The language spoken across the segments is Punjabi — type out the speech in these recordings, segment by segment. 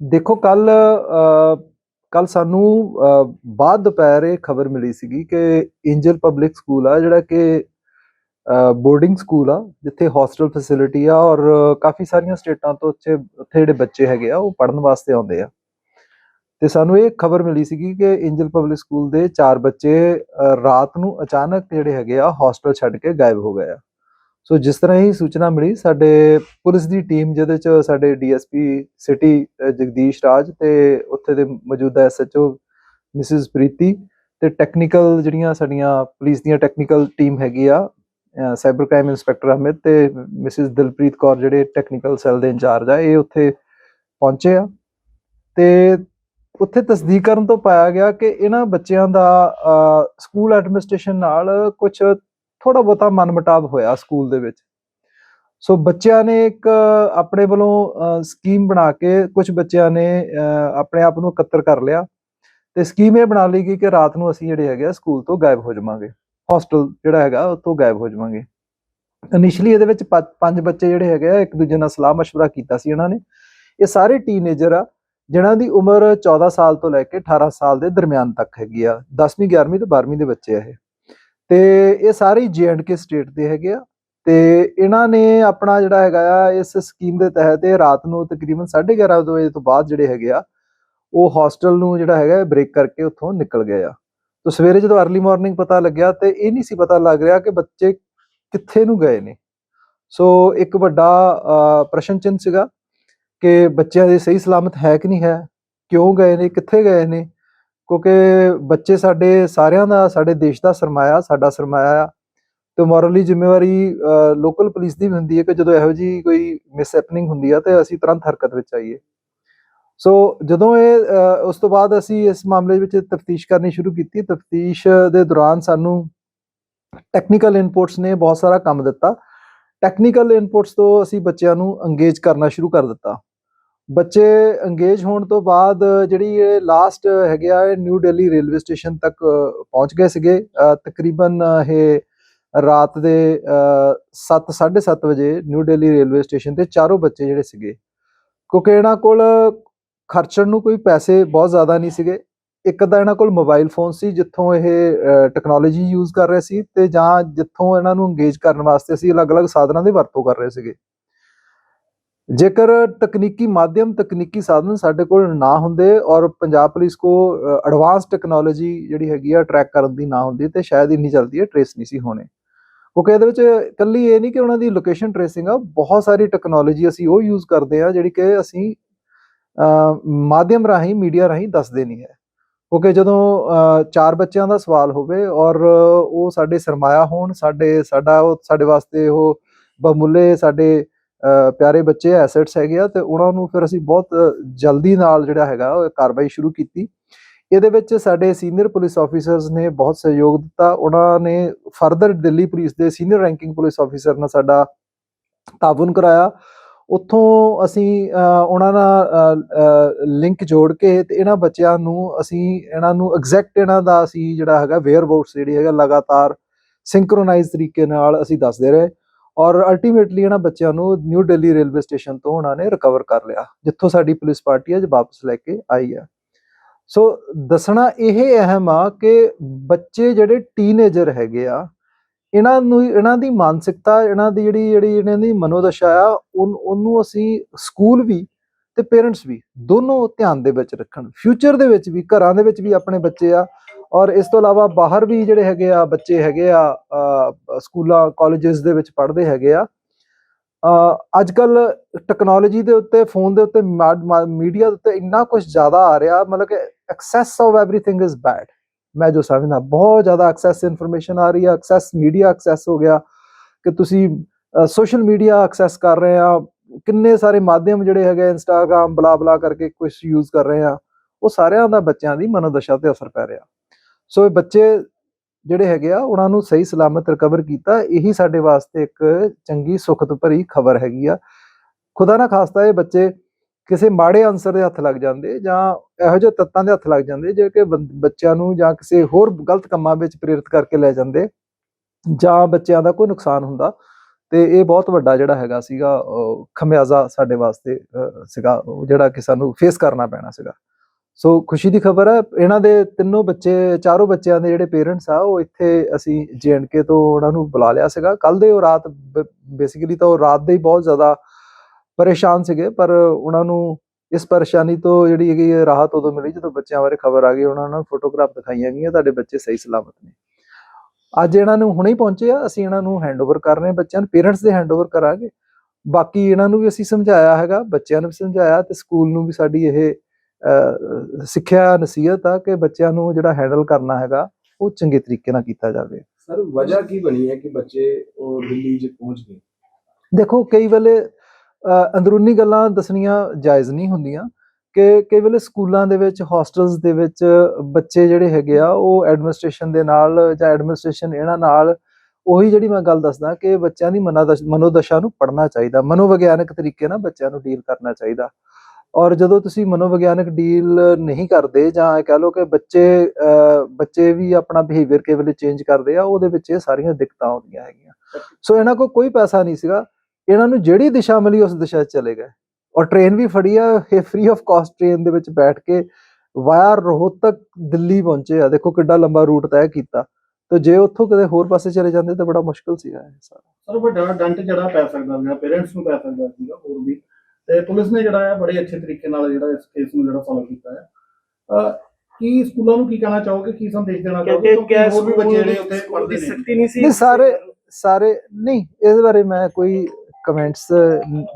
ਦੇਖੋ ਕੱਲ ਕੱਲ ਸਾਨੂੰ ਬਾਅਦ ਦੁਪਹਿਰ ਇਹ ਖਬਰ ਮਿਲੀ ਸੀਗੀ ਕਿ ਇੰਜਲ ਪਬਲਿਕ ਸਕੂਲ ਆ, ਜਿਹੜਾ ਕਿ ਬੋਰਡਿੰਗ ਸਕੂਲ ਆ, ਜਿੱਥੇ ਹੋਸਟਲ ਫੈਸਿਲਿਟੀ ਆ ਔਰ ਕਾਫੀ ਸਾਰੀਆਂ ਸਟੇਟਾਂ ਤੋਂ ਉੱਥੇ ਉੱਥੇ ਜਿਹੜੇ ਬੱਚੇ ਹੈਗੇ ਆ, ਉਹ ਪੜਨ ਵਾਸਤੇ ਆਉਂਦੇ ਆ। ਤੇ ਸਾਨੂੰ ਇਹ ਖਬਰ ਮਿਲੀ ਸੀਗੀ ਕਿ ਇੰਜਲ ਪਬਲਿਕ ਸਕੂਲ ਦੇ ਚਾਰ ਬੱਚੇ ਰਾਤ ਨੂੰ ਅਚਾਨਕ ਜਿਹੜੇ ਹੈਗੇ ਆ, ਹੋਸਟਲ ਛੱਡ ਕੇ ਗਾਇਬ ਹੋ ਗਏ ਆ। ਸੋ ਜਿਸ ਤਰ੍ਹਾਂ ਹੀ ਸੂਚਨਾ ਮਿਲੀ ਸਾਡੇ ਪੁਲਿਸ ਦੀ ਟੀਮ ਜਿਹਦੇ ਚ ਸਾਡੇ ਡੀਐਸਪੀ ਸਿਟੀ ਜਗਦੀਸ਼ ਰਾਜ ਤੇ ਉੱਥੇ ਦੇ ਮੌਜੂਦਾ ਐਸਐਚਓ ਮਿਸਿਸ ਪ੍ਰੀਤੀ ਤੇ ਟੈਕਨੀਕਲ ਜਿਹੜੀਆਂ ਸਾਡੀਆਂ ਪੁਲਿਸ ਦੀਆਂ ਟੈਕਨੀਕਲ ਟੀਮ ਹੈਗੀ ਆ ਸਾਈਬਰ ਕ੍ਰਾਈਮ ਇੰਸਪੈਕਟਰ ਅਮਿਤ ਤੇ ਮਿਸਿਸ ਦਿਲਪ੍ਰੀਤ ਕੌਰ ਜਿਹੜੇ ਟੈਕਨੀਕਲ ਸੈੱਲ ਦੇ ਇੰਚਾਰਜ ਆ ਇਹ ਉੱਥੇ ਪਹੁੰਚੇ ਆ ਤੇ ਉੱਥੇ ਤਸਦੀਕ ਕਰਨ ਤੋਂ ਪਾਇਆ ਗਿਆ ਕਿ ਇਹਨਾਂ ਬੱਚਿਆਂ ਦਾ ਸਕੂਲ ਐਡਮਿਨਿਸਟ੍ਰੇਸ਼ਨ ਨਾਲ ਕੁਝ ਥੋੜਾ ਬਹੁਤਾ ਮਨਮਟਾਵ ਹੋਇਆ ਸਕੂਲ ਦੇ ਵਿੱਚ ਸੋ ਬੱਚਿਆਂ ਨੇ ਇੱਕ ਆਪਣੇ ਵੱਲੋਂ ਸਕੀਮ ਬਣਾ ਕੇ ਕੁਝ ਬੱਚਿਆਂ ਨੇ ਅ, ਆਪਣੇ ਆਪ ਨੂੰ ਇਕੱਤਰ ਕਰ ਲਿਆ ਤੇ ਸਕੀਮ ਇਹ ਬਣਾ ਲਈ ਗਈ ਕਿ ਰਾਤ ਨੂੰ ਅਸੀਂ ਜਿਹੜੇ ਹੈਗੇ ਆ ਸਕੂਲ ਤੋਂ ਗਾਇਬ ਹੋ ਜਾਵਾਂਗੇ ਹੋਸਟਲ ਜਿਹੜਾ ਹੈਗਾ ਉੱਥੋਂ ਗਾਇਬ ਹੋ ਜਾਵਾਂਗੇ ਇਨੀਸ਼ੀਅਲੀ ਇਹਦੇ ਵਿੱਚ ਪੰਜ- ਪੰਜ ਬੱਚੇ ਜਿਹੜੇ ਹੈਗੇ ਆ ਇੱਕ ਦੂਜੇ ਨਾਲ ਸਲਾਹ مشورہ ਕੀਤਾ ਸੀ ਇਹਨਾਂ ਨੇ ਇਹ ਸਾਰੇ ਟੀਨੇਜਰ ਆ ਜਿਨ੍ਹਾਂ ਦੀ ਉਮਰ 14 ਸਾਲ ਤੋਂ ਲੈ ਕੇ 18 ਸਾਲ ਦੇ ਦਰਮਿਆਨ ਤੱਕ ਹੈਗੀ ਆ 10ਵੀਂ 11ਵੀਂ ਤੇ 12ਵੀਂ ਦੇ ਬੱਚੇ ਆ ਇਹ ਤੇ ਇਹ ਸਾਰੇ ਕੇ ਸਟੇਟ ਦੇ ਹੈਗੇ ਆ। ਤੇ ਇਹਨਾਂ ਨੇ ਆਪਣਾ ਜਿਹੜਾ ਹੈਗਾ ਆ, ਇਸ ਸਕੀਮ ਦੇ ਤਹਿਤ ਇਹ ਰਾਤ ਨੂੰ ਤਕਰੀਬਨ 11:30 ਵਜੇ ਤੋਂ ਬਾਅਦ ਜਿਹੜੇ ਹੈਗੇ ਆ, ਉਹ ਹੋਸਟਲ ਨੂੰ ਜਿਹੜਾ ਹੈਗਾ ਬ੍ਰੇਕ ਕਰਕੇ ਉੱਥੋਂ ਨਿਕਲ ਗਏ ਆ। ਤੋਂ ਸਵੇਰੇ ਜਦੋਂ अर्ਲੀ ਮਾਰਨਿੰਗ ਪਤਾ ਲੱਗਿਆ ਤੇ ਇਹ ਨਹੀਂ ਸੀ ਪਤਾ ਲੱਗ ਰਿਹਾ ਕਿ ਬੱਚੇ ਕਿੱਥੇ ਨੂੰ ਗਏ ਨੇ। ਸੋ ਇੱਕ ਵੱਡਾ ਪ੍ਰਸ਼ਨ ਚਿੰਨ੍ਹ ਸੀਗਾ ਕਿ ਬੱਚਿਆਂ ਦੇ ਸਹੀ ਸਲਾਮਤ ਹੈ ਕਿ ਨਹੀਂ ਹੈ, ਕਿਉਂ ਗਏ ਨੇ, ਕਿੱਥੇ ਗਏ ਨੇ? ਕਿਉਂਕਿ ਬੱਚੇ ਸਾਡੇ ਸਾਰਿਆਂ ਦਾ, ਸਾਡੇ ਦੇਸ਼ ਦਾ ਸਰਮਾਇਆ, ਸਾਡਾ ਸਰਮਾਇਆ ਆ। ਤੇ ਮੋਰਲੀ ਜ਼ਿੰਮੇਵਾਰੀ ਲੋਕਲ ਪੁਲਿਸ ਦੀ ਵੀ ਹੁੰਦੀ ਹੈ ਕਿ ਜਦੋਂ ਇਹੋ ਜੀ ਕੋਈ ਮਿਸਹੈਪਨਿੰਗ ਹੁੰਦੀ ਆ ਤੇ ਅਸੀਂ ਤੁਰੰਤ ਹਰਕਤ ਵਿੱਚ ਆਈਏ। ਸੋ ਜਦੋਂ ਇਹ ਉਸ ਤੋਂ ਬਾਅਦ ਅਸੀਂ ਇਸ ਮਾਮਲੇ ਵਿੱਚ ਤਫਤੀਸ਼ ਕਰਨੀ ਸ਼ੁਰੂ ਕੀਤੀ। ਤਫਤੀਸ਼ ਦੇ ਦੌਰਾਨ ਸਾਨੂੰ ਟੈਕਨੀਕਲ ਇਨਪੁਟਸ ਨੇ ਬਹੁਤ ਸਾਰਾ ਕੰਮ ਦਿੱਤਾ। ਟੈਕਨੀਕਲ ਇਨਪੁਟਸ ਤੋਂ ਅਸੀਂ ਬੱਚਿਆਂ ਨੂੰ ਅੰਗੇਜ ਕਰਨਾ ਸ਼ੁਰੂ ਕਰ ਦਿੱਤਾ। ਬੱਚੇ ਅੰਗੇਜ ਹੋਣ ਤੋਂ ਬਾਅਦ ਜਿਹੜੀ ਇਹ ਲਾਸਟ ਹੈਗੇ ਆ, ਇਹ ਨਿਊ ਦਿੱਲੀ ਰੇਲਵੇ ਸਟੇਸ਼ਨ ਤੱਕ ਪਹੁੰਚ ਗਏ ਸੀਗੇ। ਤਕਰੀਬਨ ਇਹ ਰਾਤ ਦੇ 7:30 ਵਜੇ ਨਿਊ ਦਿੱਲੀ ਰੇਲਵੇ ਸਟੇਸ਼ਨ ਤੇ ਚਾਰੋਂ ਬੱਚੇ ਜਿਹੜੇ ਸੀਗੇ, ਕਿਉਂਕਿ ਇਹਨਾਂ ਕੋਲ ਖਰਚਣ ਨੂੰ ਕੋਈ ਪੈਸੇ ਬਹੁਤ ਜ਼ਿਆਦਾ ਨਹੀਂ ਸੀਗੇ। ਇੱਕ ਤਾਂ ਇਹਨਾਂ ਕੋਲ ਮੋਬਾਈਲ ਫੋਨ ਸੀ, ਜਿੱਥੋਂ ਇਹ ਟੈਕਨੋਲੋਜੀ ਯੂਜ਼ ਕਰ ਰਹੇ ਸੀ ਤੇ ਜਾਂ ਜਿੱਥੋਂ ਇਹਨਾਂ ਨੂੰ ਅੰਗੇਜ ਕਰਨ ਵਾਸਤੇ ਅਸੀਂ ਅਲੱਗ-ਅਲੱਗ ਸਾਧਨਾਂ ਦੀ ਵਰਤੋਂ ਕਰ ਰਹੇ ਸੀਗੇ। ਜੇਕਰ ਤਕਨੀਕੀ ਮਾਧਿਅਮ, ਤਕਨੀਕੀ ਸਾਧਨ ਸਾਡੇ ਕੋਲ ਨਾ ਹੁੰਦੇ ਔਰ ਪੰਜਾਬ ਪੁਲਿਸ ਕੋ ਐਡਵਾਂਸ ਟੈਕਨੋਲੋਜੀ ਜਿਹੜੀ ਹੈਗੀ ਆ ਟਰੈਕ ਕਰਨ ਦੀ ਨਾ ਹੁੰਦੀ, ਤੇ ਸ਼ਾਇਦ ਇੰਨੀ ਜਲਦੀ ਇਹ ਟ੍ਰੇਸ ਨਹੀਂ ਸੀ ਹੋਣੇ। ਕਿਉਂਕਿ ਇਹਦੇ ਵਿੱਚ ਇਕੱਲੀ ਇਹ ਨਹੀਂ ਕਿ ਉਹਨਾਂ ਦੀ ਲੋਕੇਸ਼ਨ ਟ੍ਰੇਸਿੰਗ ਆ, ਬਹੁਤ ਸਾਰੀ ਟੈਕਨੋਲੋਜੀ ਅਸੀਂ ਉਹ ਯੂਜ਼ ਕਰਦੇ ਆ ਜਿਹੜੀ ਕਿ ਅਸੀਂ ਮਾਧਿਅਮ ਰਾਹੀਂ ਮੀਡੀਆ ਰਾਹੀਂ ਦੱਸਦੇ ਨਹੀਂ ਹੈ। ਕਿਉਂਕਿ ਜਦੋਂ ਚਾਰ ਬੱਚਿਆਂ ਦਾ ਸਵਾਲ ਹੋਵੇ ਔਰ ਉਹ ਸਾਡੇ ਸਰਮਾਇਆ ਹੋਣ, ਸਾਡੇ, ਸਾਡਾ ਉਹ, ਸਾਡੇ ਵਾਸਤੇ ਉਹ ਬਹੁਮੁੱਲੇ ਸਾਡੇ ਪਿਆਰੇ ਬੱਚੇ ਐਸੈਟਸ ਹੈਗੇ ਆ ਤੇ ਉਹਨਾਂ ਨੂੰ ਫਿਰ ਅਸੀਂ ਬਹੁਤ ਜਲਦੀ ਨਾਲ ਜਿਹੜਾ ਹੈਗਾ ਉਹ ਕਾਰਵਾਈ ਸ਼ੁਰੂ ਕੀਤੀ। ਇਹਦੇ ਵਿੱਚ ਸਾਡੇ ਸੀਨੀਅਰ ਪੁਲਿਸ ਆਫੀਸਰਸ ਨੇ ਬਹੁਤ ਸਹਿਯੋਗ ਦਿੱਤਾ। ਉਹਨਾਂ ਨੇ ਫਰਦਰ ਦਿੱਲੀ ਪੁਲਿਸ ਦੇ ਸੀਨੀਅਰ ਰੈਂਕਿੰਗ ਪੁਲਿਸ ਆਫੀਸਰ ਨਾਲ ਸਾਡਾ ਤਾਵਨ ਕਰਾਇਆ। ਉੱਥੋਂ ਅਸੀਂ ਉਹਨਾਂ ਨਾਲ ਲਿੰਕ ਜੋੜ ਕੇ ਤੇ ਇਹਨਾਂ ਬੱਚਿਆਂ ਨੂੰ ਅਸੀਂ, ਇਹਨਾਂ ਨੂੰ ਐਗਜ਼ੈਕਟ ਇਹਨਾਂ ਦਾ ਅਸੀਂ ਜਿਹੜਾ ਹੈਗਾ ਵੇਅਰ ਬਾਊਟਸ ਜਿਹੜੀ ਹੈਗਾ ਲਗਾਤਾਰ ਸਿੰਕਰੋਨਾਈਜ਼ ਤਰੀਕੇ ਨਾਲ ਅਸੀਂ ਦੱਸਦੇ ਰਹੇ। ਔਰ ਅਲਟੀਮੇਟਲੀ ਇਹਨਾਂ ਬੱਚਿਆਂ ਨੂੰ ਨਿਊ ਦਿੱਲੀ ਰੇਲਵੇ ਸਟੇਸ਼ਨ ਤੋਂ ਉਹਨਾਂ ਨੇ ਰਿਕਵਰ ਕਰ ਲਿਆ, ਜਿੱਥੋਂ ਸਾਡੀ ਪੁਲਿਸ ਪਾਰਟੀ ਅੱਜ ਵਾਪਸ ਲੈ ਕੇ ਆਈ ਹੈ ਸੋ ਦੱਸਣਾ ਇਹ ਅਹਿਮ ਆ ਕਿ ਬੱਚੇ ਜਿਹੜੇ ਟੀਨੇਜਰ ਹੈਗੇ ਆ, ਇਹਨਾਂ ਨੂੰ, ਇਹਨਾਂ ਦੀ ਮਾਨਸਿਕਤਾ, ਇਹਨਾਂ ਦੀ ਜਿਹੜੀ ਜਿਹੜੀ ਇਹਨਾਂ ਦੀ ਮਨੋਦਸ਼ਾ ਆ, ਉਨ- ਉਹਨੂੰ ਅਸੀਂ ਸਕੂਲ ਵੀ ਤੇ ਪੇਰੈਂਟਸ ਵੀ ਦੋਨੋਂ ਧਿਆਨ ਦੇ ਵਿੱਚ ਰੱਖਣ ਫਿਊਚਰ ਦੇ ਵਿੱਚ ਵੀ, ਘਰਾਂ ਦੇ ਵਿੱਚ ਵੀ ਆਪਣੇ ਬੱਚੇ ਆ ਔਰ ਇਸ ਤੋਂ ਇਲਾਵਾ ਬਾਹਰ ਵੀ ਜਿਹੜੇ ਹੈਗੇ ਆ ਬੱਚੇ ਹੈਗੇ ਆ ਅ, ਸਕੂਲਾਂ ਕਾਲਜਸ ਦੇ ਵਿੱਚ ਪੜ੍ਹਦੇ ਹੈਗੇ ਆ ਅੱਜ ਕੱਲ ਟੈਕਨੋਲੋਜੀ ਦੇ ਉੱਤੇ ਫੋਨ ਦੇ ਉੱਤੇ ਮੀਡੀਆ ਦੇ ਉੱਤੇ ਇੰਨਾ ਕੁਝ ਜ਼ਿਆਦਾ ਆ ਰਿਹਾ ਮਤਲਬ ਕਿ excess of everything is bad ਮੈਂ ਜੋ ਸਮਝਦਾ ਬਹੁਤ ਜ਼ਿਆਦਾ ਐਕਸੈਸ ਇਨਫੋਰਮੇਸ਼ਨ ਆ ਰਹੀ ਹੈ ਐਕਸੈਸ ਮੀਡੀਆ ਐਕਸੈਸ ਹੋ ਗਿਆ ਕਿ ਤੁਸੀਂ ਸੋਸ਼ਲ ਮੀਡੀਆ ਐਕਸੈਸ ਕਰ ਰਹੇ ਆ ਕਿੰਨੇ ਸਾਰੇ ਮਾਧਿਅਮ ਜਿਹੜੇ ਹੈਗੇ ਇੰਸਟਾਗ੍ਰam ਬਲਾ ਬਲਾ ਕਰਕੇ ਕੁਝ ਯੂਜ਼ ਕਰ ਰਹੇ ਆ ਉਹ ਸਾਰਿਆਂ ਦਾ ਬੱਚਿਆਂ ਦੀ ਮਨੋਦਸ਼ਾ ਤੇ ਅਸਰ ਪੈ ਰਿਹਾ ਸੋ ਇਹ ਬੱਚੇ ਜਿਹੜੇ ਹੈਗੇ ਆ, ਉਹਨਾਂ ਨੂੰ ਸਹੀ ਸਲਾਮਤ ਰਿਕਵਰ ਕੀਤਾ, ਇਹੀ ਸਾਡੇ ਵਾਸਤੇ ਇੱਕ ਚੰਗੀ ਸੁਖਦ ਭਰੀ ਖਬਰ ਹੈਗੀ ਆ। ਖੁਦਾ ਨਾ ਖਾਸਤਾ ਇਹ ਬੱਚੇ ਕਿਸੇ ਮਾੜੇ ਅਨਸਰ ਦੇ ਹੱਥ ਲੱਗ ਜਾਂਦੇ ਜਾਂ ਇਹੋ ਜਿਹੇ ਤੱਤਾਂ ਦੇ ਹੱਥ ਲੱਗ ਜਾਂਦੇ ਜਿਹੜੇ ਕਿ ਬੰ- ਬੱਚਿਆਂ ਨੂੰ ਜਾਂ ਕਿਸੇ ਹੋਰ ਗਲਤ ਕੰਮਾਂ ਵਿੱਚ ਪ੍ਰੇਰਿਤ ਕਰਕੇ ਲੈ ਜਾਂਦੇ, ਜਾਂ ਬੱਚਿਆਂ ਦਾ ਕੋਈ ਨੁਕਸਾਨ ਹੁੰਦਾ। ਤੇ ਇਹ ਬਹੁਤ ਵੱਡਾ ਜਿਹੜਾ ਹੈਗਾ ਸੀਗਾ ਖਮਿਆਜ਼ਾ ਸਾਡੇ ਵਾਸਤੇ ਸੀਗਾ, ਉਹ ਜਿਹੜਾ ਕਿ ਸਾਨੂੰ ਫੇਸ ਕਰਨਾ ਪੈਣਾ ਸੀਗਾ। ਸੋ ਖੁਸ਼ੀ ਦੀ ਖਬਰ ਹੈ, ਇਹਨਾਂ ਦੇ ਤਿੰਨੋਂ ਬੱਚੇ, ਚਾਰੋਂ ਬੱਚਿਆਂ ਦੇ ਜਿਹੜੇ ਪੇਰੈਂਟਸ ਆ, ਉਹ ਇੱਥੇ ਅਸੀਂ ਜੀਐਨਕੇ ਤੋਂ ਉਹਨਾਂ ਨੂੰ ਬੁਲਾ ਲਿਆ ਸੀਗਾ। ਕੱਲ ਦੇ ਉਹ ਰਾਤ ਬੇਸਿਕਲੀ ਤਾਂ ਉਹ ਰਾਤ ਦੇ ਹੀ ਬਹੁਤ ਜ਼ਿਆਦਾ ਪਰੇਸ਼ਾਨ ਸੀਗੇ, ਪਰ ਉਹਨਾਂ ਨੂੰ ਇਸ ਪਰੇਸ਼ਾਨੀ ਤੋਂ ਜਿਹੜੀ ਹੈਗੀ ਰਾਹਤ ਉਦੋਂ ਮਿਲੀ ਜਦੋਂ ਬੱਚਿਆਂ ਬਾਰੇ ਖਬਰ ਆ ਗਈ। ਉਹਨਾਂ ਨੂੰ ਫੋਟੋਗ੍ਰਾਫ ਦਿਖਾਈਆਂ ਗਈਆਂ, ਤੁਹਾਡੇ ਬੱਚੇ ਸਹੀ ਸਲਾਮਤ ਨੇ। ਅੱਜ ਇਹਨਾਂ ਨੂੰ ਹੁਣੇ ਪਹੁੰਚੇ ਆ, ਅਸੀਂ ਇਹਨਾਂ ਨੂੰ ਹੈਂਡਓਵਰ ਕਰ ਰਹੇ ਹਾਂ ਬੱਚਿਆਂ ਨੂੰ ਪੇਰੈਂਟਸ ਦੇ ਹੈਂਡਓਵਰ ਕਰਾਂਗੇ। ਬਾਕੀ ਇਹਨਾਂ ਨੂੰ ਵੀ ਅਸੀਂ ਸਮਝਾਇਆ ਹੈਗਾ, ਬੱਚਿਆਂ ਨੂੰ ਵੀ ਸਮਝਾਇਆ ਤੇ ਸਕੂਲ ਨੂੰ ਵੀ ਸਾਡੀ ਇਹ ਸਿੱਖਿਆ ਨਸੀਹਤ ਆ ਕਿ ਬੱਚਿਆਂ ਨੂੰ ਜਿਹੜਾ ਹੈਂਡਲ ਕਰਨਾ ਹੈਗਾ ਉਹ ਚੰਗੇ ਤਰੀਕੇ ਨਾਲ ਕੀਤਾ ਜਾਵੇ। ਸਰ ਵਜ੍ਹਾ ਕੀ ਬਣੀ ਹੈ ਕਿ ਬੱਚੇ ਉਹ ਦਿੱਲੀ 'ਚ ਪਹੁੰਚ ਗਏ? ਦੇਖੋ ਕਈ ਵੇਲੇ ਅੰਦਰੂਨੀ ਗੱਲਾਂ ਦੱਸਣੀਆਂ ਜਾਇਜ਼ ਨਹੀਂ ਹੁੰਦੀਆਂ ਕਿ ਕਈ ਵੇਲੇ ਸਕੂਲਾਂ ਦੇ ਵਿੱਚ ਹੋਸਟਲਸ ਦੇ ਵਿੱਚ ਬੱਚੇ ਜਿਹੜੇ ਹੈਗੇ ਆ ਉਹ ਐਡਮਿਨਿਸਟ੍ਰੇਸ਼ਨ ਦੇ ਨਾਲ ਜਾਂ ਐਡਮਿਨਿਸਟ੍ਰੇਸ਼ਨ ਇਹਨਾਂ ਨਾਲ ਉਹੀ ਜਿਹੜੀ ਮੈਂ ਗੱਲ ਦੱਸਦਾ ਕਿ ਬੱਚਿਆਂ ਦੀ ਮਨਾਦਸ਼- ਨੂੰ ਪੜ੍ਹਨਾ ਚਾਹੀਦਾ। ਮਨੋਵਿਗਿਆਨਕ ਤਰੀਕੇ ਨਾਲ ਬੱਚਿਆਂ ਨੂੰ ਡੀਲ ਕਰਨਾ ਚਾਹੀਦਾ। ਔਰ ਜਦੋਂ ਤੁਸੀਂ ਮਨੋਵਿਗਿਆਨਕ ਡੀਲ ਨਹੀਂ ਕਰਦੇ ਜਾਂ ਕਹਿ ਲਓ ਕਿ ਬੱਚੇ ਬੱਚੇ ਵੀ ਆਪਣਾ ਬਿਹੇਵੀਅਰ ਕਈ ਵੇਲੇ ਚੇਂਜ ਕਰਦੇ ਆ ਉਹਦੇ ਵਿੱਚ ਇਹ ਸਾਰੀਆਂ ਦਿੱਕਤਾਂ ਆਉਂਦੀਆਂ ਹੈਗੀਆਂ। ਸੋ ਇਹਨਾਂ ਕੋਲ ਕੋਈ ਪੈਸਾ ਨਹੀਂ ਸੀਗਾ। ਇਹਨਾਂ ਨੂੰ ਜਿਹੜੀ ਦਿਸ਼ਾ ਮਿਲੀ ਉਸ ਦਿਸ਼ਾ 'ਚ ਚਲੇ ਗਏ। ਔਰ ਟ੍ਰੇਨ ਵੀ ਫੜੀ ਆ ਇਹ ਫ੍ਰੀ ਆਫ ਕਾਸਟ ਟ੍ਰੇਨ ਦੇ ਵਿੱਚ ਬੈਠ ਕੇ ਵਾਇਆ ਰੋਹਤਕ ਦਿੱਲੀ ਪਹੁੰਚੇ ਆ। ਦੇਖੋ ਕਿੱਡਾ ਲੰਬਾ ਰੂਟ ਤੈਅ ਕੀਤਾ। ਤੇ ਜੇ ਉੱਥੋਂ ਕਿਤੇ ਹੋਰ ਪਾਸੇ ਚਲੇ ਜਾਂਦੇ ਤਾਂ ਬੜਾ ਮੁਸ਼ਕਲ ਸੀਗਾ ਇਹ ਸਾਰਾ। ਸਰ ਵੱਡਾ ਡੰਟ ਜਿਹੜਾ ਪੈ ਸਕਦਾ ਸੀਗਾ ਪੇਰੈਂਟਸ ਨੂੰ ਪੈ ਸਕਦਾ ਸੀਗਾ ਹੋਰ ਵੀ। ਤੇ ਪੁਲਿਸ ਨੇ ਜਿਹੜਾ ਹੈ ਬੜੇ ਅੱਛੇ ਤਰੀਕੇ ਨਾਲ ਜਿਹੜਾ ਇਸ ਕੇਸ ਨੂੰ ਜਿਹੜਾ ਸੋਲਵ ਕੀਤਾ ਹੈ ਕੀ ਸਕੂਲਾਂ ਨੂੰ ਕੀ ਕਹਿਣਾ ਚਾਹੋਗੇ? ਕੀ ਸੰਦੇਸ਼ ਦੇਣਾ ਚਾਹੋਗੇ? ਕਿਉਂਕਿ ਹੋਰ ਵੀ ਬੱਚੇ ਜਿਹੜੇ ਉੱਥੇ ਪੜ੍ਹਦੇ ਨੇ। ਸਖਤੀ ਨਹੀਂ ਸੀ। ਨਹੀਂ ਸਾਰੇ ਸਾਰੇ ਨਹੀਂ ਇਸ ਬਾਰੇ ਮੈਂ ਕੋਈ ਕਮੈਂਟਸ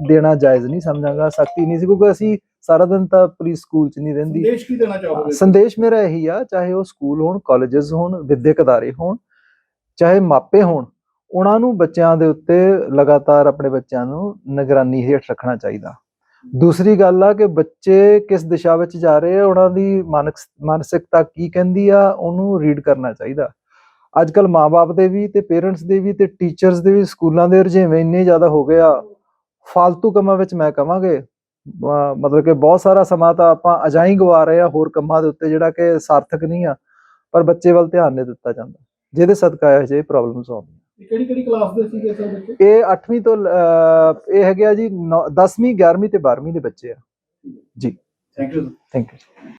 ਦੇਣਾ ਜਾਇਜ਼ ਨਹੀਂ ਸਮਝਾਂਗਾ ਸਖਤੀ ਨਹੀਂ ਸੀ ਕਿਉਂਕਿ ਅਸੀਂ ਸਾਰਾ ਦਿਨ ਤਾਂ ਪੁਲਿਸ ਸਕੂਲ 'ਚ ਨਹੀਂ ਰਹਿੰਦੀ। ਸੰਦੇਸ਼ ਕੀ ਦੇਣਾ ਚਾਹੋਗੇ? ਸੰਦੇਸ਼ ਮੇਰਾ ਇਹੀ ਆ ਚਾਹੇ ਉਹ ਸਕੂਲ ਹੋਣ ਕਾਲਜਸ ਹੋਣ ਵਿਦਿਅਕ ਅਦਾਰੇ ਹੋਣ ਚਾਹੇ ਮਾਪੇ ਹੋਣ ਉਹਨਾਂ ਨੂੰ ਬੱਚਿਆਂ ਦੇ ਉੱਤੇ ਲਗਾਤਾਰ ਆਪਣੇ ਬੱਚਿਆਂ ਨੂੰ ਨਿਗਰਾਨੀ ਹੇਠ ਰੱਖਣਾ ਚਾਹੀਦਾ। ਦੂਸਰੀ ਗੱਲ ਆ ਕਿ ਬੱਚੇ ਕਿਸ ਦਿਸ਼ਾ ਵਿੱਚ ਜਾ ਰਹੇ ਆ, ਉਹਨਾਂ ਦੀ ਮਾਨਸ, ਮਾਨਸਿਕਤਾ ਕੀ ਕਹਿੰਦੀ ਆ, ਉਹਨੂੰ ਰੀਡ ਕਰਨਾ ਚਾਹੀਦਾ। ਅੱਜ ਕੱਲ ਮਾਪੇ ਦੇ ਵੀ ਤੇ ਪੇਰੈਂਟਸ ਦੇ ਵੀ ਤੇ ਟੀਚਰਸ ਦੇ ਵੀ ਸਕੂਲਾਂ ਦੇ ਰੁਝੇਵੇਂ ਇੰਨੇ ਜ਼ਿਆਦਾ ਹੋ ਗਏ ਆ। ਫालतू ਕੰਮਾਂ ਵਿੱਚ ਮੈਂ ਕਹਾਂਗੇ ਮਤਲਬ ਕਿ ਬਹੁਤ ਸਾਰਾ ਸਮਾਂ ਤਾਂ ਆਪਾਂ ਅਜਾਈ ਗਵਾ ਰਹੇ ਆ, ਹੋਰ ਕੰਮਾਂ ਦੇ ਉੱਤੇ ਜਿਹੜਾ ਕਿ ਸਾਰਥਕ ਨਹੀਂ ਆ, ਪਰ ਬੱਚੇ ਵੱਲ ਧਿਆਨ ਨਹੀਂ ਦਿੱਤਾ ਜਾਂਦਾ, ਜਿਹਦੇ ਸਦਕਾ ਇਹ ਜਿਹੇ ਪ੍ਰੋਬਲਮਸ ਆਉਂਦੀਆਂ। ਕਿਹੜੀ ਕਿਹੜੀ ਕਲਾਸ ਦੇ ਸੀਗੇ ਸਰ ਬੱਚੇ? ਇਹ 8ਵੀਂ ਤੋਂ ਅਹ, ਇਹ ਹੈਗੇ ਆ ਜੀ 10ਵੀਂ 11ਵੀਂ ਤੇ 12ਵੀਂ ਦੇ ਬੱਚੇ ਆ। Thank you thank you